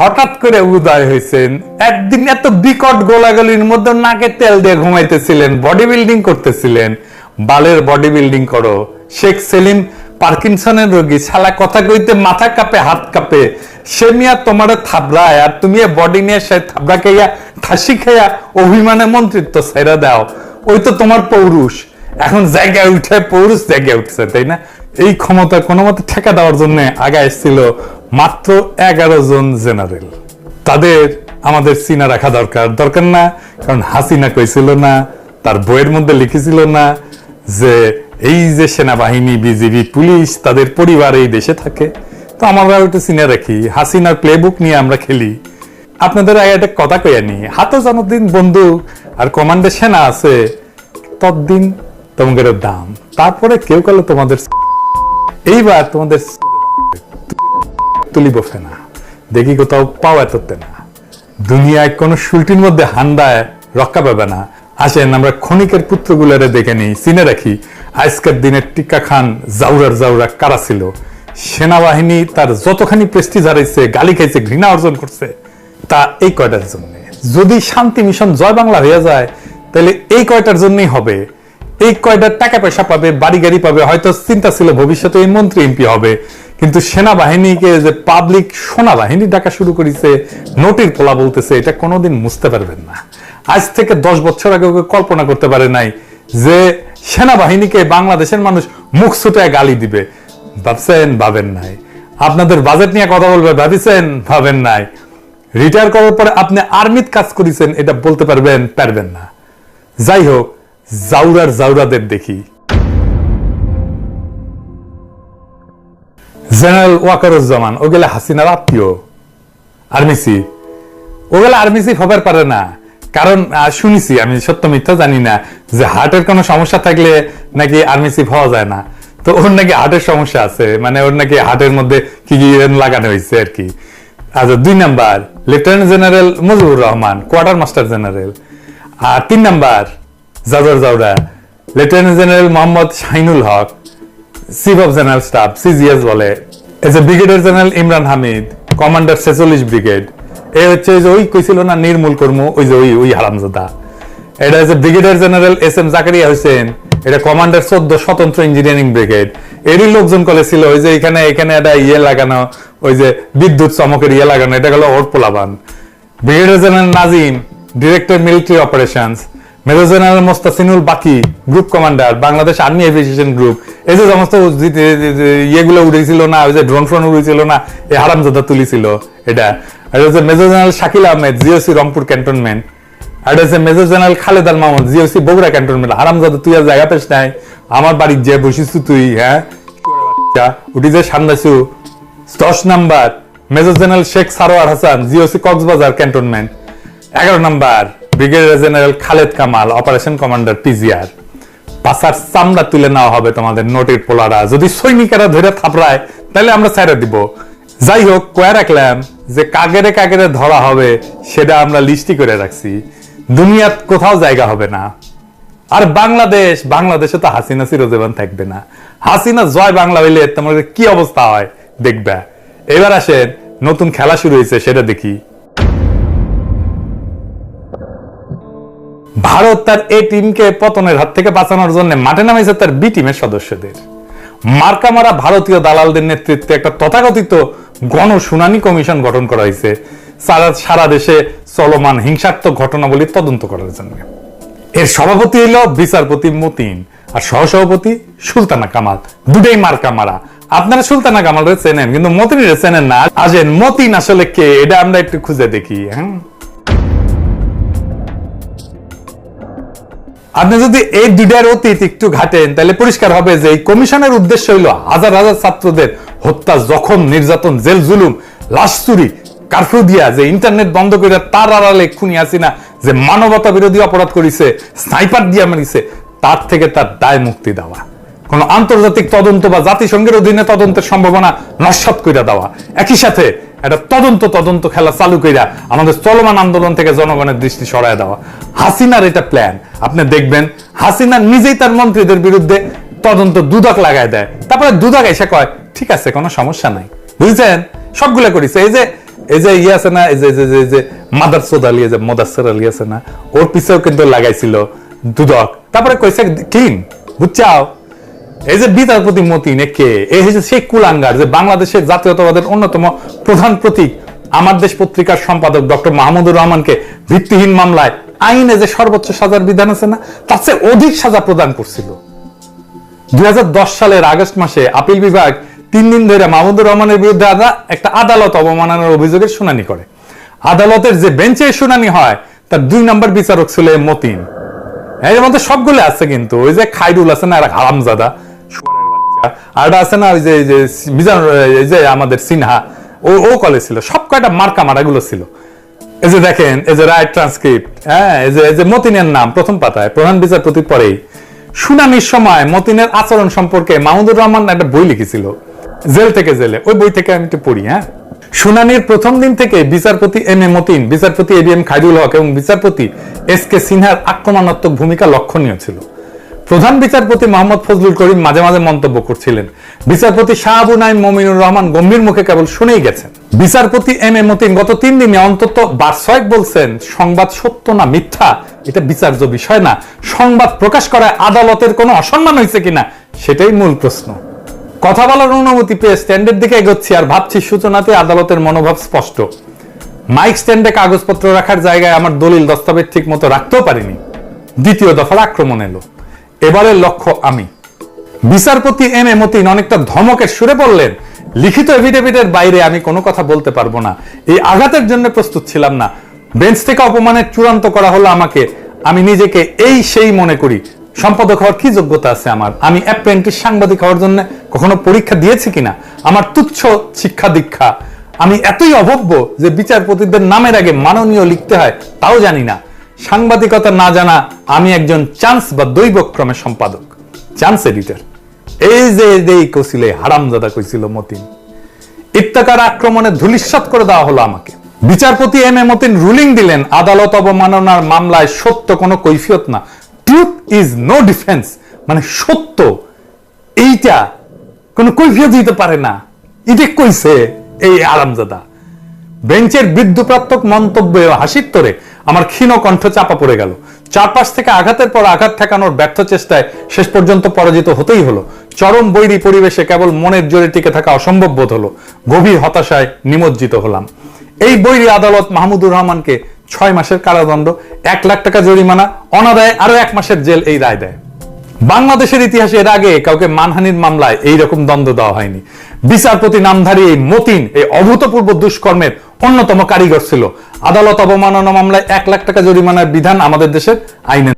হঠাৎ করে উদয় হয়েছেন। একদিন এত বিকট গোলাগুলির মধ্যে নাকে তেল দিয়ে ঘুমাইতেছিলেন বডি বিল্ডিং করতেছিলেন। বালের বডি বিল্ডিং করো। শেখ সেলিম পার্কিনসনের রোগী কথা কইতে মাথা কাঁপে, হাত কাঁপে। সে মিয়া তোমার থাবড়ায় আর তুমি বডি নিয়ে সে থাবড়া খাইয়া, ঠাসি খাইয়া অভিমানে মন্ত্রিত্ব সেরা দাও। ওই তো তোমার পৌরুষ। এখন জায়গায় উঠে পৌরুষ জায়গায় উঠছে, তাই না? এই ক্ষমতা কোনো মতে ঠেকা দেওয়ার জন্য আগে এসেছিল মাত্র এগারো জন জেনারেল। তাদের আমাদের চিনা রাখা দরকার। দরকার না, কারণ হাসিনা কইছিল না, তার বইয়ের মধ্যে লিখেছিল না যে এই যে সেনাবাহিনী, বিজিবি, পুলিশ তাদের পরিবার এই দেশে থাকে। তো আমরা ওটা চিনে রাখি, হাসিনার প্লেবুক নিয়ে আমরা খেলি। আপনাদের আগে একটা কথা কইয়া নি হাতে জনদিন বন্দুক আর কমান্ডে সেনা আছে, ততদিন তোমাদের দাম। তারপরে কেউ কালো তোমাদের এইবার তোমাদের তুলিব ফেনা। দেখি কোথাও পাওয়া এততে না। দুনিয়ায় কোন শুলটির মধ্যে হান্দায় রক্ষা পাবে না। আসেন আমরা ক্ষণিকের পুত্রগুলারে দেখে নিই। চিনে রাখি, আজকের দিনের টিক্কা খান জাউরার জাউরা কারা ছিল? সেনাবাহিনী তার যতখানি প্রেস্টিজ হারাইছে, গালি খাইছে, ঘৃণা অর্জন করছে, তা এই কয়টার জন্য? যদি শান্তি মিশন জয় বাংলা হয়ে যায়, তাহলে এই কয়টার জন্যই হবে? এই কয়টার টাকা পয়সা পাবে, বাড়ি গাড়ি পাবে, হয়তো চিন্তা ছিল ভবিষ্যতে এই মন্ত্রী এমপি হবে। কিন্তু সেনাবাহিনীকে যে পাবলিক সোনাবাহিনী ডাকা শুরু করেছে, নোটির পোলা বলতেছে, এটা কোনোদিন মুছতে পারবেন না। আজ থেকে দশ বছর আগে ওকে কল্পনা করতে পারে নাই যে সেনাবাহিনীকে বাংলাদেশের মানুষ মুখ ছুটায় গালি দিবে। ভাবছেন, ভাবেন নাই। আপনাদের বাজেট নিয়ে কথা বলবে, ভাবিছেন, ভাবেন নাই। রিটায়ার করার পরে আপনি আর্মিত কাজ করেছেন, এটা বলতে পারবেন পারবেন না। যাই হোক জাউরার জাউরাদের দেখি। জেনারেল ওয়াকারুজ্জামান, ওগুলা হাসিনার আত্মীয়। আর্মিসি ওগুলা আর্মিসি হবার পারে না। কারণ শুনেছি, আমি সত্য মিথ্যা জানি না যে হার্টের কোনো সমস্যা থাকলে নাকি আর্মি চিফ হওয়া যায় না। তো ওর নাকি হার্টের সমস্যা আছে মানে ওর নাকি হার্টের মধ্যে কি কি লাগানো হয়েছে আর কি। আচ্ছা দুই number, lieutenant general Mujibur Rahman, quarter master general. আর তিন নাম্বার জাজর জাউরা lieutenant general Mohammad Shahinul Haque chief of general staff CGS বলে। As a brigadier general Imran Hamid commander ছেচল্লিশ ব্রিগেড এ হচ্ছে যে ওই কইছিল না, নির্মূল কর্ম, ওই যে ওই ওই হারামজাদা। এটা হচ্ছে brigadier general S M Zakaria Hossain এটা কমান্ডার চোদ্দ স্বতন্ত্র ইঞ্জিনিয়ারিং ব্রিগেড এরই লোকজন কলে ছিল ওই যে এখানে এখানে একটা ইয়ে লাগানো, ওই যে বিদ্যুৎ চমকের ইয়ে লাগানো, এটা গেল ওর পোলাবান। Brigadier general Nazim director military operations major general Mostasinul বাকি group commander Bangladesh army aviation group এই যে সমস্ত ইয়েগুলো উড়েছিল না, ওই যে ড্রোন ফ্রোন উড়েছিল না, এই হারামজাদা তুলিছিল এটা। আর হচ্ছে major general Shakil Ahmed GOC Rangpur cantonment আর হচ্ছে major general Khaled Al GOC Bogura cantonment হারামজাদা, তুই আর জায়গা পেস নাই। আমার বাড়ির যে বসিস তুই হ্যাঁ? উঠি যে সান্দাসু দশ number major general Sheikh Sarwar Hasan GOC Cox's Bazar cantonment এগারো number brigadier general Khaled Kamal, operation commander PGR. পাশার চামড়া তুলে নেওয়া হবে তোমাদের নোটের পোলারা। যদি সৈনিকেরা ধরে থাপড়ায়, তাহলে আমরা ছেড়ে দিব। যাই হোক, কয়ে রাখলাম যে কাগেরে কাগেরে ধরা হবে, সেটা আমরা লিস্টি করে রাখছি। দুনিয়াত কোথাও জায়গা হবে না। আর বাংলাদেশ, বাংলাদেশে তো হাসিনা চিরজীবন থাকবে না। হাসিনা জয় বাংলা হইলে তোমাদের কি অবস্থা হয়, দেখবে। এবার আসেন, নতুন খেলা শুরু হয়েছে, সেটা দেখি। ভারত তার এ টিমকে পতনের হাত থেকে বাঁচানোর জন্য মাঠে নামেছে তার বি টিমের সদস্যদের। মার্কা মারা ভারতীয় দালালদের নেতৃত্বে একটা তথাকথিত গণশুনানি কমিশন গঠন করা হয়েছে। সারা সারা দেশে চলমান হিংসাত্মক ঘটনাবলী তদন্ত করার জন্য। এর সভাপতি হলো বিচারপতি মতিন আর সহসভাপতি সুলতানা কামাল। দুটাই মার্কা মারা। আপনারা সুলতানা কামাল চেনেন, কিন্তু মতিন চেনেন না। আসেন, মতিন আসলে কে? এটা আমরা একটু খুঁজে দেখি হ্যাঁ? আপনি যদি এই দুইটার অতীত একটু ঘাটেন, তাহলে পরিষ্কার হবে যে এই কমিশনের উদ্দেশ্য হইল হাজার হাজার ছাত্রদের হত্যা, জখম, নির্যাতন, জেল, জুলুম, লাশ চুরি, কারফিউ দিয়া যে ইন্টারনেট বন্ধ করে তার আড়ালে খুনি আসিনা যে মানবতা বিরোধী অপরাধ করিছে, স্নাইপার দিয়া মারিছে, তার থেকে তার দায় মুক্তি দেওয়া। কোন আন্তর্জাতিক তদন্ত বা জাতিসংঘের অধীনে তদন্তের সম্ভাবনা নস্বাত কইরা দেওয়া। একই সাথে একটা তদন্ত তদন্ত খেলা চালু কইরা আমাদের চলমান আন্দোলন থেকে জনগণের দৃষ্টি সরায় দেওয়া। হাসিনার এটা প্ল্যান আপনি দেখবেন, হাসিনা নিজেই তার মন্ত্রীদের বিরুদ্ধে তদন্ত দুদক লাগায় দেয়। তারপরে দুদক এসে কয়, ঠিক আছে, কোনো সমস্যা নাই। বুঝছেন? সবগুলা করেছে। এই যে এই যে ইয়ে আছে না, এই যে যে- যে- মাদার সোদ আলী, এই যে মদাসর আলী আছে না, ওর পিছেও কিন্তু লাগাইছিল দুদক। তারপরে কইছে, ক্লিন বুঝছাও এই যে বিচারপতি মতিন কে? এই হচ্ছে সেই কুলাঙ্গার, যে বাংলাদেশের জাতীয়তাবাদের অন্যতম প্রধান প্রতীক। আমার দেশ পত্রিকার সম্পাদক ডক্টর মাহমুদুর রহমানকে ভিত্তিহীন মামলায় আইনে যে সর্বোচ্চ সাজার বিধান আছে না, তার চেয়ে অধিক সাজা প্রদান করছিল। দুই সালের আগস্ট মাসে আপিল বিভাগ তিন দিন ধরে মাহমুদুর রহমানের বিরুদ্ধে একটা আদালত অবমাননার অভিযোগের শুনানি করে। আদালতের যে বেঞ্চে শুনানি হয়, তার দুই নম্বর বিচারক ছিল মতিন। এর মধ্যে সবগুলো আছে কিন্তু, ওই যে খাইরুল আছে না, আর হারামজাদা শুয়ারের বাচ্চা আর একটা আছে না, ওই যে মিজান এই যে আমাদের সিনহা, ও ও কলে ছিল, সব কয়টা মার্কা মারাগুলো ছিল। এই যে দেখেন, এই যে রাইট ট্রান্সক্রিপ্ট হ্যাঁ এই যে এই যে মতিনের নাম, প্রথম পাতায়, প্রধান পরেই। শুনানির সময় মতিনের আচরণ সম্পর্কে মাহমুদুর রহমান একটা বই লিখেছিল, জেল থেকে জেলে, ওই বই থেকে আমি একটু পড়ি হ্যাঁ। শুনানির প্রথম দিন থেকে বিচারপতি এম এ মতিন, বিচারপতি এ বি এম হক এবং বিচারপতি এস কে সিনহার আক্রমণাত্মক ভূমিকা লক্ষণীয় ছিল। প্রধান বিচারপতি মোহাম্মদ ফজলুল করিম মাঝে মাঝে মন্তব্য করছিলেন। বিচারপতি শাহাবু নাইম মমিনুর রহমান গম্ভীর মুখে কেবল শুনেই গেছেন। বিচারপতি এম এ মতিন গত তিন দিনে অন্তত বারশয়েক বলছেন, সংবাদ সত্য না মিথ্যা? এটা বিচার্য বিষয় না। সংবাদ প্রকাশ করায় আদালতের কোনো অসম্মান হয়েছে কিনা? সেটাই মূল প্রশ্ন। কথা বলার অনুমতি পেয়ে স্ট্যান্ডের দিকে এগোচ্ছি আর ভাবছি সূচনাতে আদালতের মনোভাব স্পষ্ট। মাইক স্ট্যান্ডে কাগজপত্র রাখার জায়গায় আমার দলিল, দস্তাবেজ ঠিক মতো রাখতেও পারিনি। দ্বিতীয় দফার আক্রমণ এলো। এবারের লক্ষ্য আমি। বিচারপতি এম এ মতিন অনেকটা ধমকের সুরে বললেন, লিখিত এভিডেভিটের বাইরে আমি কোনো কথা বলতে পারব না। এই আঘাতের জন্য প্রস্তুত ছিলাম না। বেঞ্চ থেকে অপমানের চূড়ান্ত করা হলো আমাকে। আমি নিজেকে এই সেই মনে করি। সম্পাদক হওয়ার কি যোগ্যতা আছে আমার? আমি অ্যাপ্রেন্টিস সাংবাদিক হওয়ার জন্য কখনো পরীক্ষা দিয়েছি কিনা? আমার তুচ্ছ শিক্ষা দীক্ষা। আমি এতই অভব্য যে বিচারপতিদের নামের আগে মাননীয় লিখতে হয়, তাও জানি না। সাংবাদিকতা না জানা আমি একজন চান্স বা দৈবক্রমে সম্পাদক, চান্স এডিটর। এই যে, এই কছিলে হারামজাদা কইছিল মতিন। ইত্তাকার আক্রমণে ধুলিস্বাত করে দেওয়া হলো আমাকে। বিচারপতি এম এ মতিন রুলিং দিলেন, আদালত অবমাননার মামলায় সত্য কোনো কৈফিয়ত না। ট্রুথ ইজ নো ডিফেন্স মানে সত্য। এইটা কোনো কৈফিয়ত দিতে পারে না। এটা কইছে এই আরামজাদা বেঞ্চের বিদ্যুপ্রাত্মক মন্তব্যে হাসির তোরে আমার ক্ষীণ কণ্ঠ চাপা পড়ে গেল। চারপাশ থেকে আঘাতের পর আঘাত ঠেকানোর ব্যর্থ চেষ্টায় শেষ পর্যন্ত পরাজিত হতেই হলো। চরম বৈরী পরিবেশে কেবল মনের জোরে টিকে থাকা অসম্ভব বোধ হলো। গভীর হতাশায় নিমজ্জিত হলাম। এই বৈরী আদালত মাহমুদুর রহমানকে ছয় মাসের কারাদণ্ড, এক লাখ টাকা জরিমানা, অনাদায়ে আরও এক মাসের জেল এই রায় দেয়। বাংলাদেশের ইতিহাসে এর আগে কাউকে মানহানির মামলায় এই রকম দ্বন্দ্ব দেওয়া হয়নি। বিচারপতি নামধারী এই মতিন এই অভূতপূর্ব দুষ্কর্মের অন্যতম কারিগর ছিল। আদালত অবমাননা মামলায় এক লাখ টাকা জরিমানার বিধান আমাদের দেশের আইনে